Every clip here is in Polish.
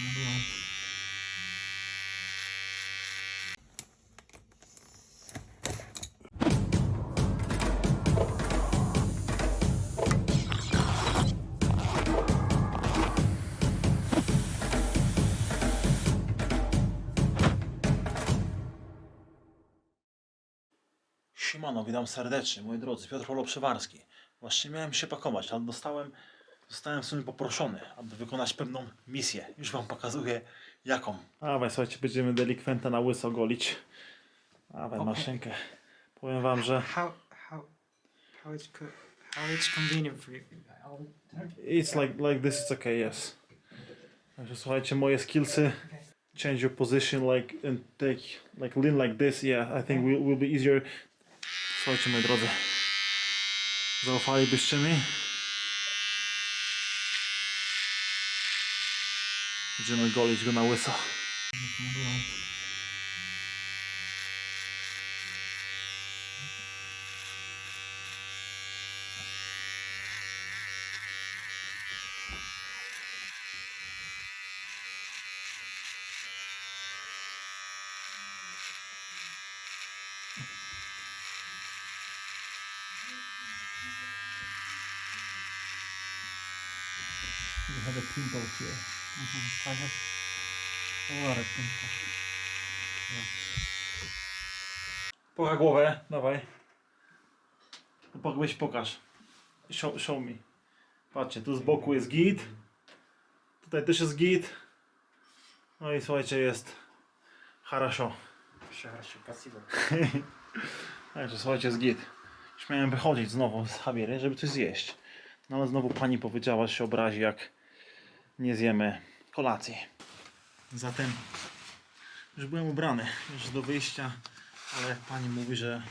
Siemano, witam serdecznie, moi drodzy, Piotr Polo Przywarski. Właśnie miałem się pakować, ale dostałem, zostałem w sumie poproszony, aby wykonać pewną misję. Już wam pokazuję jaką. Dawaj, słuchajcie, będziemy delikwenta na łyso golić. Dawaj, Okej. maszynkę. Powiem wam, że How how how it's co- how it's convenient for you. It's like, like this is okay, yes. Także słuchajcie, moje skillsy, change your position like and take, like lean like this, yeah, I think will, will be easier. Słuchajcie, moi drodzy, zaufalibyście mi? Będziemy golić go na łyso. We have a pimple here. Mhm, tak jest. Uwarek tylko. No. Pocha głowę, dawaj. Poch, pokaż. Show, show me. Patrzcie, tu z boku jest git. Tutaj też jest git. No i słuchajcie, jest Harasho. Harasho, haraszo. Także słuchajcie, jest git. Już miałem wychodzić znowu z Habiery, żeby coś zjeść. No ale znowu pani powiedziała, że się obrazi, jak nie zjemy kolacji. Zatem już byłem ubrany, już do wyjścia, ale jak pani mówi, że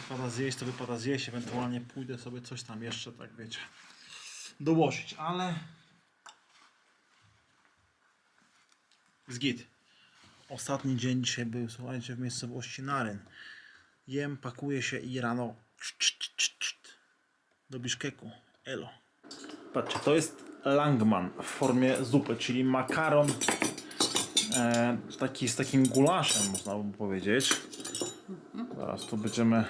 wypada zjeść, to wypada zjeść. Ewentualnie pójdę sobie coś tam jeszcze, tak wiecie, dołożyć, ale z git. Ostatni dzień dzisiaj był, słuchajcie, w miejscowości Naryn. Jem, pakuję się i rano do Biszkeku. Elo. Patrzcie, to jest langman w formie zupy, czyli makaron e, taki z takim gulaszem, można by powiedzieć. Zaraz tu będziemy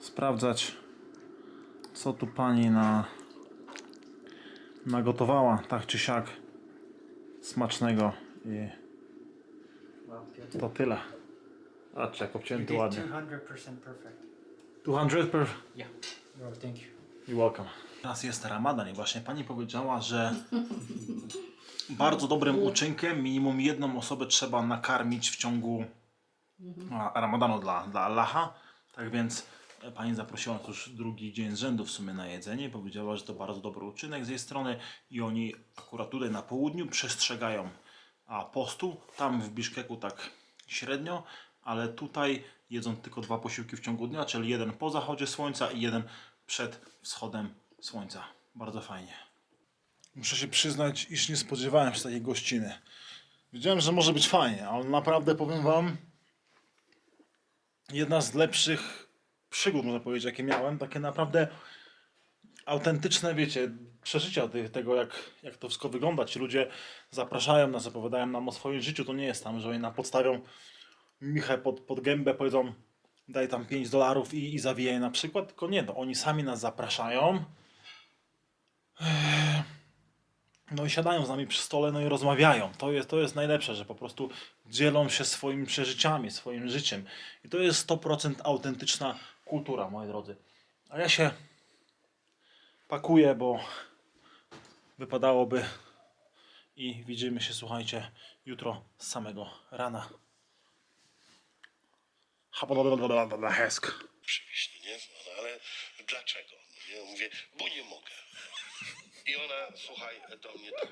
sprawdzać, co tu pani na nagotowała, tak czy siak smacznego i to tyle. Patrzcie, jak obcięty ładnie. 200% perfect. 200 per... Yeah. Well, thank you. You're welcome. Teraz jest Ramadan i właśnie pani powiedziała, że bardzo dobrym uczynkiem minimum jedną osobę trzeba nakarmić w ciągu a, Ramadanu dla, dla Allaha. Tak więc e, pani zaprosiła nas już drugi dzień z rzędu w sumie na jedzenie. Powiedziała, że to bardzo dobry uczynek z jej strony i oni akurat tutaj na południu przestrzegają a, postu. Tam w Biszkeku tak średnio, ale tutaj jedzą tylko dwa posiłki w ciągu dnia, czyli jeden po zachodzie słońca i jeden przed wschodem słońca. Bardzo fajnie. Muszę się przyznać, iż nie spodziewałem się takiej gościny. Wiedziałem, że może być fajnie, ale naprawdę powiem Wam, jedna z lepszych przygód, można powiedzieć, jakie miałem. Takie naprawdę autentyczne, wiecie, przeżycia tego, jak, jak to wszystko wygląda. Ci ludzie zapraszają nas, opowiadają nam o swoim życiu. To nie jest tam, że oni nam podstawią michę pod, pod gębę, powiedzą daj tam 5 dolarów i, i zawijaj na przykład, tylko nie, no oni sami nas zapraszają. No i siadają z nami przy stole, no i rozmawiają. To jest, to jest najlepsze, że po prostu dzielą się swoimi przeżyciami, swoim życiem. I to jest 100% autentyczna kultura, moi drodzy. A ja się pakuję, bo wypadałoby i widzimy się, słuchajcie, jutro z samego rana. Hesk. przywieźli, nie? Ale dlaczego? No, nie? Mówię, bo nie mogę. I ona, słuchaj, do mnie tak,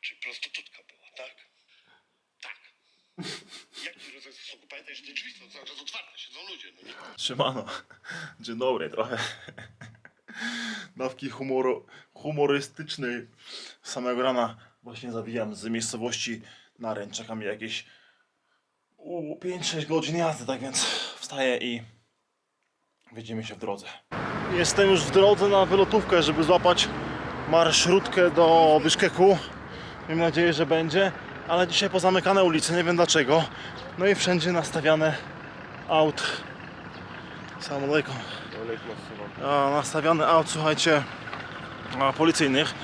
czy prostytutka była, tak? Tak. Jaki rodzaj stosunku? Pamiętaj, że te drzwi są cały czas otwarte, siedzą ludzie, no nie? Siemano. Dzień dobry, trochę dawki humoru, humorystycznej samego rana właśnie zawijam z miejscowości Naryn. Czeka mnie jakieś u, 5-6 godzin jazdy, tak więc wstaję i widzimy się w drodze. Jestem już w drodze na wylotówkę, żeby złapać marszrutkę do Biszkeku. Miejmy nadzieję, że będzie, ale dzisiaj pozamykane ulice, nie wiem dlaczego. No i wszędzie nastawiane aut. Salam alaikum. A, nastawiany aut, słuchajcie, policyjnych.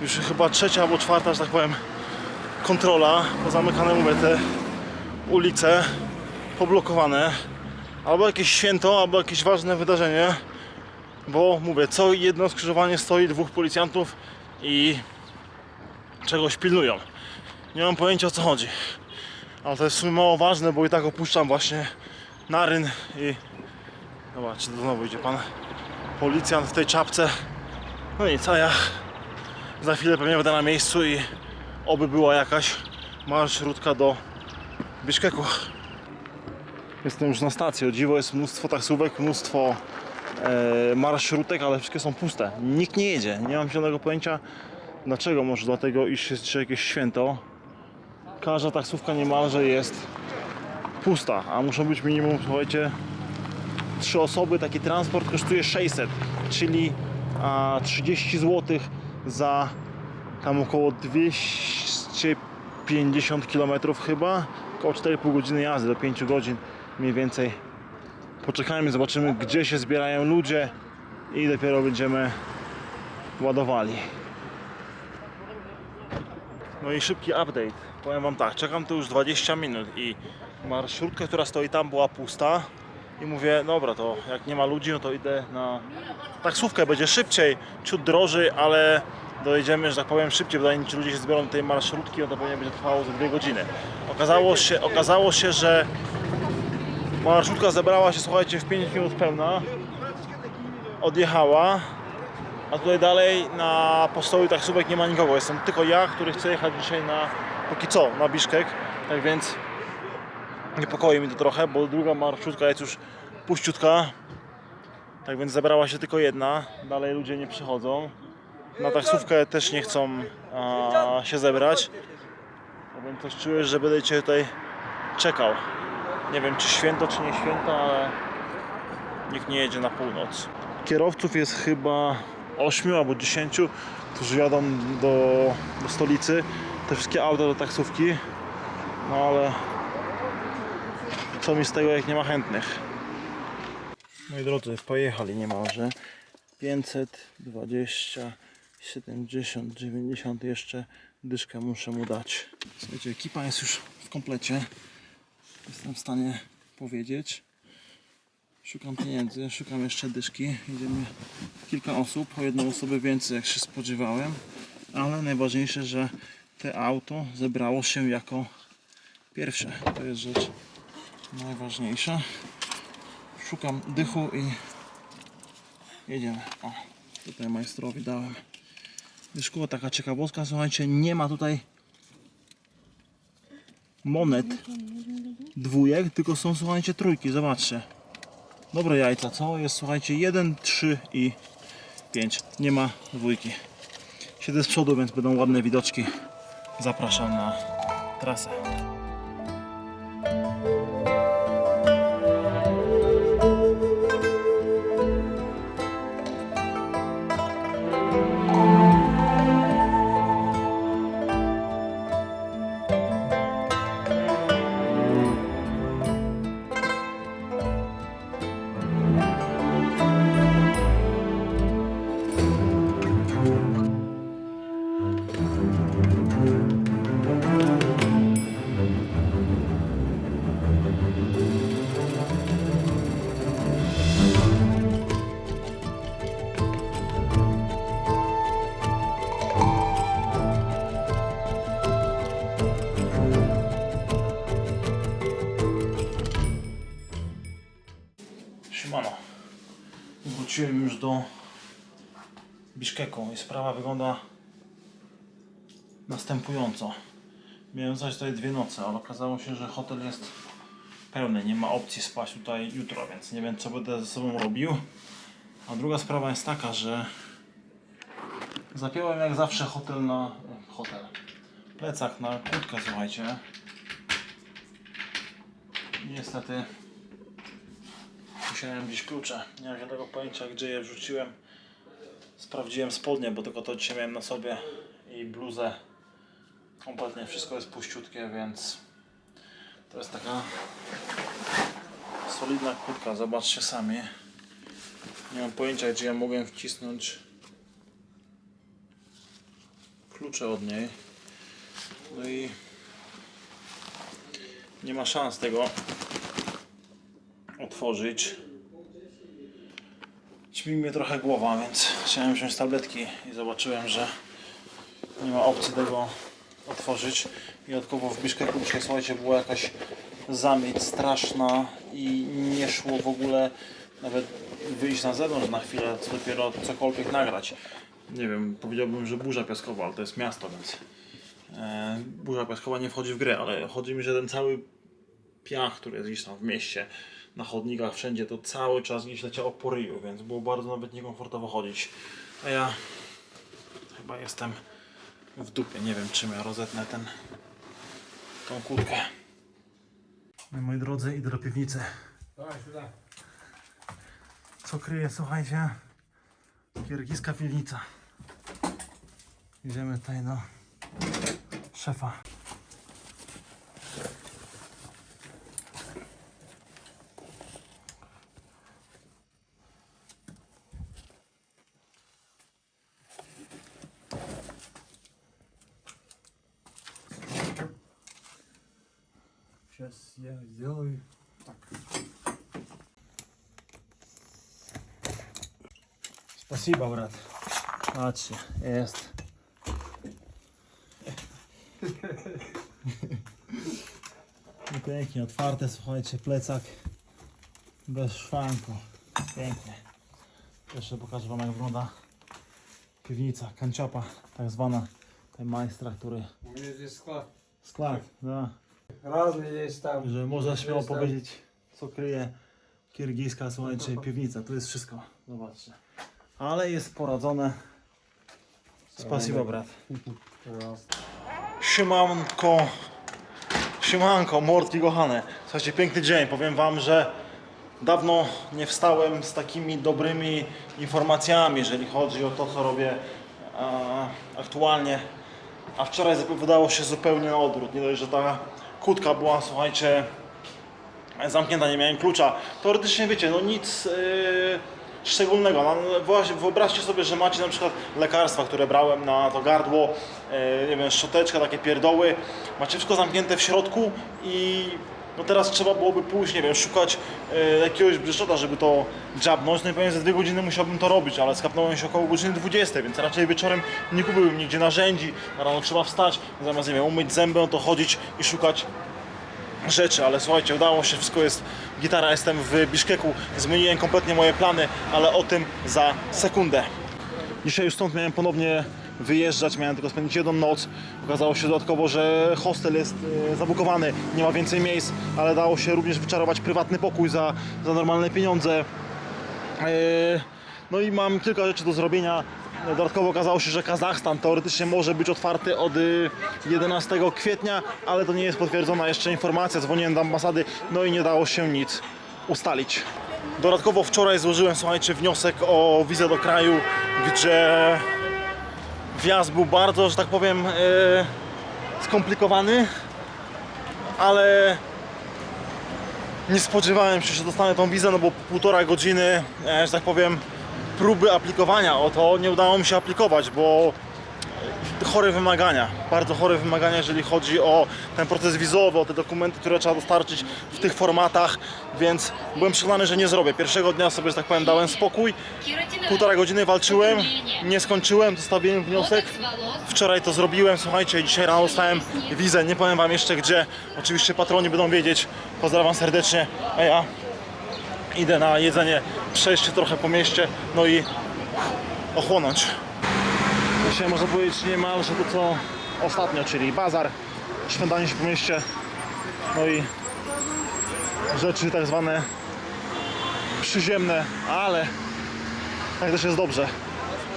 Już chyba trzecia albo czwarta, że tak powiem, kontrola. Pozamykane mówię te ulice, poblokowane. Albo jakieś święto, albo jakieś ważne wydarzenie. Bo mówię, co jedno skrzyżowanie stoi dwóch policjantów i czegoś pilnują. Nie mam pojęcia o co chodzi. Ale to jest w sumie mało ważne, bo i tak opuszczam właśnie Naryn i Zobaczcie, to znowu idzie pan policjant w tej czapce. No nic, a ja za chwilę pewnie będę na miejscu i oby była jakaś marszrutka do Biszkeku. Jestem już na stacji. O dziwo jest mnóstwo taksówek, mnóstwo marszrutek, ale wszystkie są puste. Nikt nie jedzie. Nie mam zielonego pojęcia dlaczego. Może dlatego, iż jest jakieś święto. Każda taksówka niemalże jest pusta, a muszą być minimum, słuchajcie, trzy osoby taki transport kosztuje 600, czyli a, 30 zł za tam około 250 km chyba, około 4,5 godziny jazdy do 5 godzin mniej więcej. Poczekajmy, zobaczymy gdzie się zbierają ludzie i dopiero będziemy ładowali. No i szybki update. Powiem Wam tak, czekam tu już 20 minut i marszrutka, która stoi tam była pusta i mówię, dobra, to jak nie ma ludzi, no to idę na taksówkę, będzie szybciej, ciut drożej, ale dojedziemy, że tak powiem, szybciej, bo zanim ci ludzie się zbiorą do tej marszrutki, no to pewnie będzie trwało ze dwie godziny. Okazało się, okazało się, że marszrutka zebrała się, słuchajcie, w 5 minut pełna, odjechała, a tutaj dalej na postoju taksówek nie ma nikogo. Jestem tylko ja, który chce jechać dzisiaj na, póki co, na Biszkek, tak więc niepokoi mi to trochę, bo druga marszrutka jest już puściutka. Tak więc zebrała się tylko jedna, dalej ludzie nie przychodzą. Na taksówkę też nie chcą a, się zebrać. Tak więc czuję, że będę cię tutaj czekał. Nie wiem czy święto, czy nie święto, ale nikt nie jedzie na północ. Kierowców jest chyba 8 albo 10, którzy jadą do, do stolicy. Te wszystkie auta do taksówki. No ale co mi z tego jak nie ma chętnych. Moi drodzy, pojechali niemalże. 520, 70, 90 jeszcze dyszkę muszę mu dać. Słuchajcie, ekipa jest już w komplecie. Jestem w stanie powiedzieć. Szukam pieniędzy, szukam jeszcze dyszki. Jedziemy kilka osób, o jedną osobę więcej jak się spodziewałem. Ale najważniejsze, że te auto zebrało się jako pierwsze. To jest rzecz najważniejsza. Szukam dychu i jedziemy. O, tutaj majstrowi dałem. Dyszku, taka ciekawostka, słuchajcie, nie ma tutaj monet dwójek, tylko są, słuchajcie, trójki, zobaczcie. Dobre jajca, co? Jest, słuchajcie, 1, 3 i 5. Nie ma dwójki. Siedzę z przodu, więc będą ładne widoczki. Zapraszam na trasę. Do Biszkeku i sprawa wygląda następująco. Miałem zaś tutaj dwie noce, ale okazało się, że hotel jest pełny. Nie ma opcji spać tutaj jutro, więc nie wiem co będę ze sobą robił. A druga sprawa jest taka, że zapiąłem jak zawsze hotel na... hotel. Plecak na kurtkę, słuchajcie. Niestety Musiałem gdzieś klucze. Nie mam żadnego pojęcia gdzie je wrzuciłem. Sprawdziłem spodnie, bo tylko to dzisiaj miałem na sobie i bluzę Kompletnie wszystko jest puściutkie, więc to jest taka solidna kurtka. Zobaczcie sami. Nie mam pojęcia, gdzie ja mogłem wcisnąć klucze od niej. No i nie ma szans tego otworzyć. Ćmi mnie trochę głowa, więc chciałem wziąć tabletki i zobaczyłem, że nie ma opcji tego otworzyć. Dodatkowo w Biszkeku dzisiaj, słuchajcie, była jakaś zamieć straszna i nie szło w ogóle nawet wyjść na zewnątrz na chwilę, co dopiero cokolwiek nagrać. Nie wiem, powiedziałbym, że burza piaskowa, ale to jest miasto, więc e, burza piaskowa nie wchodzi w grę, ale chodzi mi, że ten cały piach, który jest gdzieś tam w mieście, na chodnikach, wszędzie, to cały czas gdzieś leciało po ryju, więc było bardzo nawet niekomfortowo chodzić. A ja chyba jestem w dupie, nie wiem czym ja rozetnę ten, tą kłódkę. No, moi drodzy, idę do piwnicy. Co kryje, słuchajcie? Kiergiska piwnica. Idziemy tutaj do szefa. я сделаю так. Спасибо, брат. Patrzcie, jest. No pięknie, otwarte, słuchajcie, plecak bez szwanku. Pięknie. Jeszcze pokażę wam jak wygląda piwnica, kanciapa, tak zwana. Ten majstra, który... У меня здесь склад. Skład, da. Rany jest tam. Że można śmiało tam. powiedzieć, co kryje kirgijska słoneczna piwnica. Tu jest wszystko, zobaczcie. Ale jest poradzone. Spasiba, brat. Szymanko, Szymanko, mordki kochane. Słuchajcie, piękny dzień. Powiem wam, że dawno nie wstałem z takimi dobrymi informacjami, jeżeli chodzi o to, co robię e, aktualnie. A wczoraj zapowiadało się zupełnie na odwrót. Nie dość, że ta kłódka była, słuchajcie, zamknięta, nie miałem klucza. Teoretycznie wiecie, no nic yy, szczególnego. No, wyobraź- wyobraźcie sobie, że macie na przykład lekarstwa, które brałem na to gardło, yy, nie wiem, szczoteczka, takie pierdoły. Macie wszystko zamknięte w środku i no teraz trzeba byłoby pójść, nie wiem, szukać yy, jakiegoś bryszczota, żeby to dziabnąć. No i pewnie za dwie godziny musiałbym to robić, ale skapnąłem się około godziny 20, więc raczej wieczorem nie kupiłbym nigdzie narzędzi. Rano trzeba wstać, zamiast nie wiem, umyć zęby, no to chodzić i szukać rzeczy, ale słuchajcie, udało się, wszystko jest gitara, jestem w Biszkeku, zmieniłem kompletnie moje plany, ale o tym za sekundę. Dzisiaj już stąd miałem ponownie wyjeżdżać, miałem tylko spędzić jedną noc. Okazało się dodatkowo, że hostel jest e, zabukowany, nie ma więcej miejsc, ale dało się również wyczarować prywatny pokój za, za normalne pieniądze. E, No i mam kilka rzeczy do zrobienia. Dodatkowo okazało się, że Kazachstan teoretycznie może być otwarty od y, 11 kwietnia, ale to nie jest potwierdzona jeszcze informacja. Dzwoniłem do ambasady, no i nie dało się nic ustalić. Dodatkowo wczoraj złożyłem, słuchajcie, wniosek o wizę do kraju, gdzie wjazd był bardzo, że tak powiem, e, skomplikowany, ale nie spodziewałem się, że dostanę tą wizę, no bo półtora godziny, e, że tak powiem, próby aplikowania. O to nie udało mi się aplikować, bo chore wymagania, bardzo chore wymagania, jeżeli chodzi o ten proces wizowy, o te dokumenty, które trzeba dostarczyć w tych formatach, więc byłem przekonany, że nie zrobię. Pierwszego dnia sobie, że tak powiem, dałem spokój, półtora godziny walczyłem, nie skończyłem, zostawiłem wniosek. Wczoraj to zrobiłem, słuchajcie, dzisiaj rano dostałem wizę, nie powiem wam jeszcze gdzie. Oczywiście patroni będą wiedzieć. Pozdrawiam serdecznie, a ja idę na jedzenie, przejść się trochę po mieście, no i ochłonąć. Dzisiaj można powiedzieć niemalże to co ostatnio, czyli bazar, szwendanie się po mieście, no i rzeczy tak zwane przyziemne, ale tak też jest dobrze.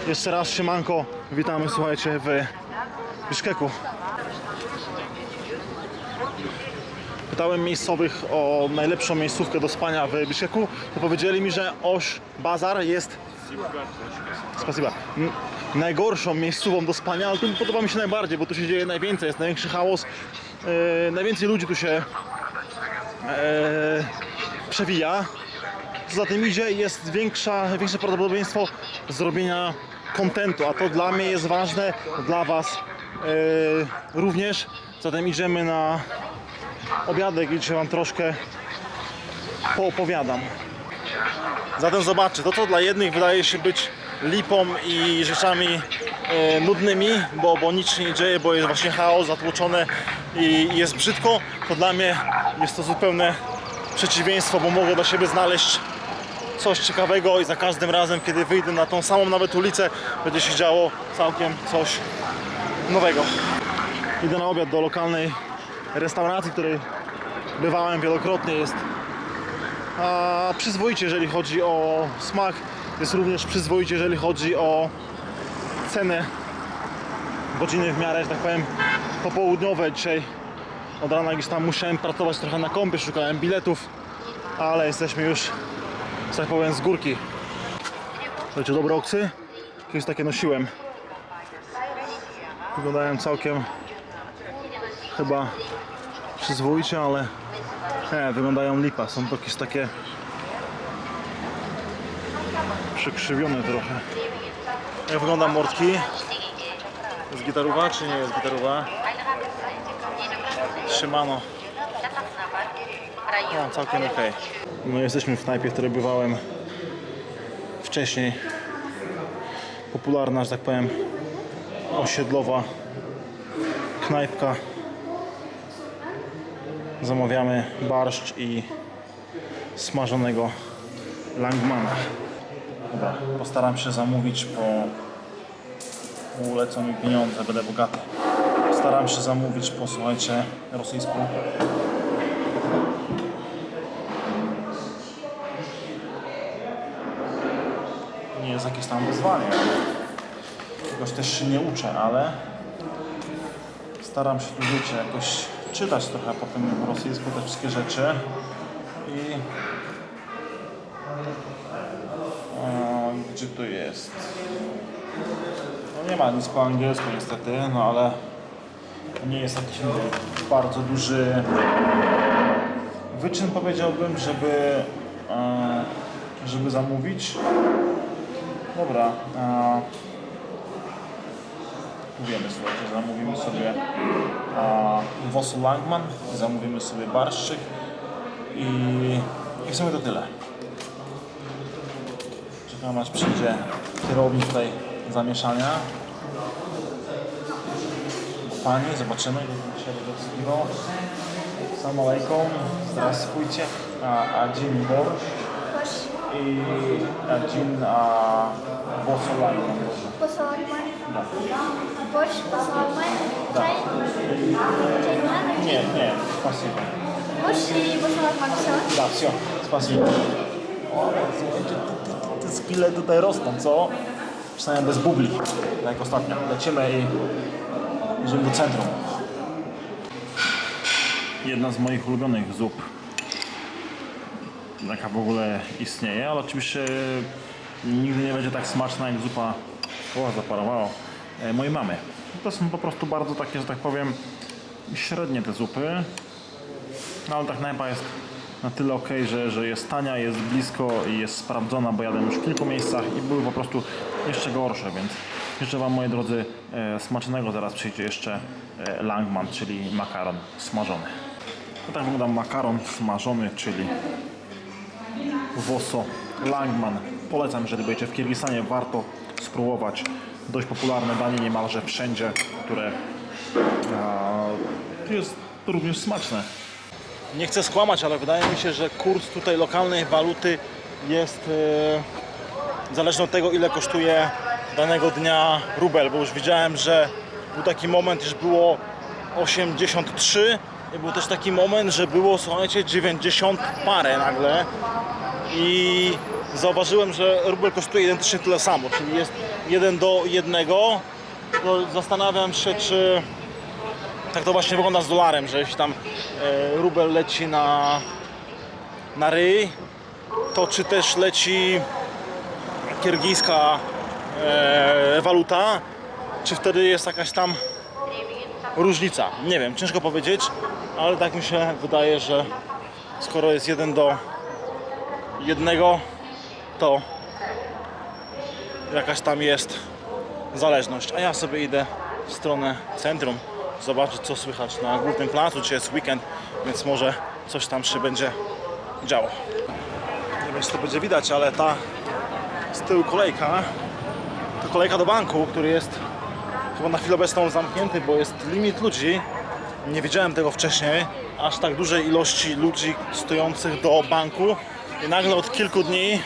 Jeszcze raz siemanko, witamy słuchajcie w Biszkeku. Pytałem miejscowych o najlepszą miejscówkę do spania w Biszkeku, to powiedzieli mi, że Oś Bazar jest Spasiba. Najgorszą miejscową do spania, ale tu podoba mi się najbardziej, bo tu się dzieje najwięcej, jest największy chaos, e, najwięcej ludzi tu się e, przewija. Za tym idzie, jest większa, większe prawdopodobieństwo zrobienia kontentu, a to dla mnie jest ważne, dla Was e, również. Zatem idziemy na obiadek i Wam troszkę poopowiadam. Zatem zobaczcie, to co dla jednych wydaje się być lipą i rzeczami e, nudnymi, bo, bo nic się nie dzieje, bo jest właśnie chaos, zatłoczone i jest brzydko, to dla mnie jest to zupełne przeciwieństwo, bo mogę dla siebie znaleźć coś ciekawego i za każdym razem, kiedy wyjdę na tą samą nawet ulicę, będzie się działo całkiem coś nowego. Idę na obiad do lokalnej restauracji, której bywałem wielokrotnie. Jest a przyzwoicie, jeżeli chodzi o smak. Jest również przyzwoicie, jeżeli chodzi o cenę. Godziny w miarę, że tak powiem, popołudniowe. Dzisiaj od rana gdzieś tam musiałem pracować trochę na kąpie, szukałem biletów, ale jesteśmy już, że tak powiem, z górki. Słuchajcie, dobre oksy. Kiedyś takie nosiłem. Wyglądają całkiem chyba przyzwoicie, ale nie, wyglądają lipa. Są jakieś takie przekrzywione trochę. Jak wygląda mordki? Jest gitarowa czy nie jest gitarowa? Shimano. No, całkiem ok. No jesteśmy w knajpie, w bywałem wcześniej. Popularna, że tak powiem, osiedlowa knajpka. Zamawiamy barszcz i smażonego langmana. Postaram się zamówić po ulecą mi pieniądze, będę bogaty. Staram się zamówić po, słuchajcie, rosyjsku. Nie jest jakieś tam wyzwanie. Czegoś też się nie uczę, ale staram się wiecie, jakoś czytać trochę po tym rosyjsku te wszystkie rzeczy i gdzie to jest? No nie ma nic po angielsku niestety, no ale nie jest jakiś bardzo duży wyczyn powiedziałbym, żeby e, żeby zamówić. Dobra. E, Mówimy słuchajcie, zamówimy sobie Wosu Langman, zamówimy sobie barszczyk i, i w sumie to tyle. Czekam aż przyjdzie kierownik tutaj zamieszania. Pani, zobaczymy, jak się będzie obsługiwał. Salam alaikum, здравствуйте. A, a dzień borsz i a dzień a Wosu Langman. Посоломон. Да. Борщ, посоломон, Да. чай. Чай не надо? Nie, nie, spasibo. Борщ и посоломон, все. Da, все, spasibo. Skille tutaj rosną, co? Przynajmniej bez bubli, tak jak ostatnio. Lecimy i idziemy do centrum. Jedna z moich ulubionych zup, jaka w ogóle istnieje, ale oczywiście nigdy nie będzie tak smaczna jak zupa, o zaparowało, e, mojej mamy. To są po prostu bardzo takie, że tak powiem, średnie te zupy. No ale tak knajpa jest na tyle ok, że, że jest tania, jest blisko i jest sprawdzona, bo jadłem już w kilku miejscach i były po prostu jeszcze gorsze, więc życzę Wam moi drodzy e, smacznego. Zaraz przyjdzie jeszcze e, langman, czyli makaron smażony. To tak wygląda makaron smażony, czyli Woso Langman. Polecam, jeżeli będziecie w Kirgistanie, warto spróbować. Dość popularne danie niemalże wszędzie, które a, jest również smaczne. Nie chcę skłamać, ale wydaje mi się, że kurs tutaj lokalnej waluty jest e, zależny od tego, ile kosztuje danego dnia rubel, bo już widziałem, że był taki moment, iż było 83 i był też taki moment, że było, słuchajcie, 90 parę nagle i zauważyłem, że rubel kosztuje identycznie tyle samo, czyli jest 1 do 1. To zastanawiam się, czy tak to właśnie wygląda z dolarem, że jeśli tam e, rubel leci na, na ryj, to czy też leci kirgijska e, waluta, czy wtedy jest jakaś tam różnica? Nie wiem, ciężko powiedzieć, ale tak mi się wydaje, że skoro jest jeden do jednego, to jakaś tam jest zależność. A ja sobie idę w stronę centrum, zobaczyć co słychać na głównym placu, czy jest weekend, więc może coś tam się będzie działo. Nie wiem, czy to będzie widać, ale ta z tyłu kolejka to kolejka do banku, który jest chyba na chwilę obecną zamknięty, bo jest limit ludzi. Nie wiedziałem tego wcześniej, aż tak dużej ilości ludzi stojących do banku i nagle od kilku dni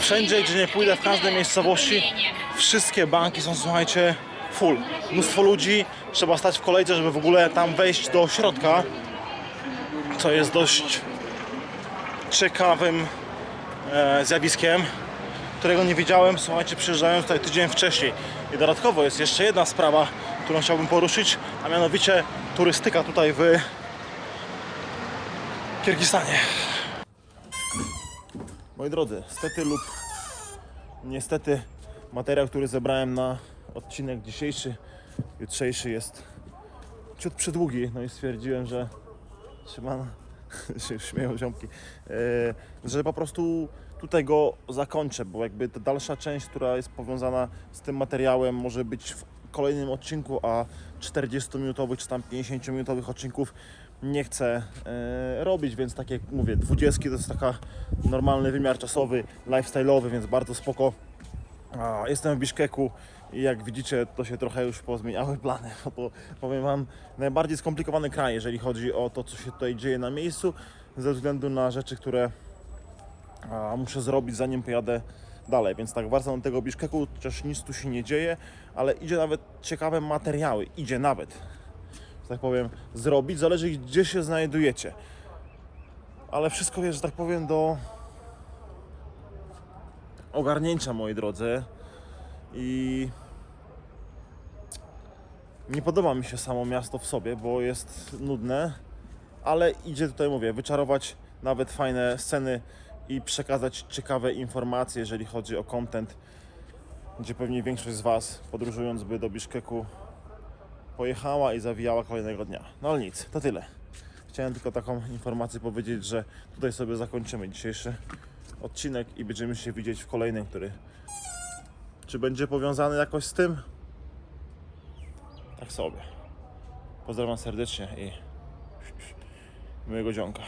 wszędzie, gdzie nie pójdę, w każdej miejscowości, wszystkie banki są, słuchajcie, full. Mnóstwo ludzi, trzeba stać w kolejce, żeby w ogóle tam wejść do środka, co jest dość ciekawym e, zjawiskiem, którego nie widziałem, słuchajcie, przyjeżdżając tutaj tydzień wcześniej. I dodatkowo jest jeszcze jedna sprawa, którą chciałbym poruszyć, a mianowicie turystyka tutaj w Kirgistanie. Moi drodzy, stety lub niestety materiał, który zebrałem na odcinek dzisiejszy, jutrzejszy jest ciut przydługi, no i stwierdziłem, że Szymana, się śmieją ziomki, e, że po prostu tutaj go zakończę, bo jakby ta dalsza część, która jest powiązana z tym materiałem może być w kolejnym odcinku, a 40-minutowych czy tam 50-minutowych odcinków nie chcę e, robić, więc tak jak mówię, 20 to jest taka normalny wymiar czasowy, lifestyle'owy, więc bardzo spoko. A, jestem w Biszkeku i jak widzicie, to się trochę już pozmieniały plany, bo to powiem Wam, najbardziej skomplikowany kraj, jeżeli chodzi o to, co się tutaj dzieje na miejscu, ze względu na rzeczy, które a, muszę zrobić, zanim pojadę dalej. Więc tak, wracam do tego Biszkeku, chociaż nic tu się nie dzieje, ale idzie nawet ciekawe materiały, idzie nawet, że tak powiem, zrobić, zależy gdzie się znajdujecie. Ale wszystko jest, że tak powiem, do ogarnięcia, moi drodzy. I nie podoba mi się samo miasto w sobie, bo jest nudne, ale idzie tutaj, mówię, wyczarować nawet fajne sceny i przekazać ciekawe informacje, jeżeli chodzi o content, gdzie pewnie większość z Was podróżując by do Biszkeku pojechała i zawijała kolejnego dnia. No ale nic, to tyle. Chciałem tylko taką informację powiedzieć, że tutaj sobie zakończymy dzisiejszy odcinek i będziemy się widzieć w kolejnym, który czy będzie powiązany jakoś z tym? Tak sobie. Pozdrawiam serdecznie i miłego dzionka.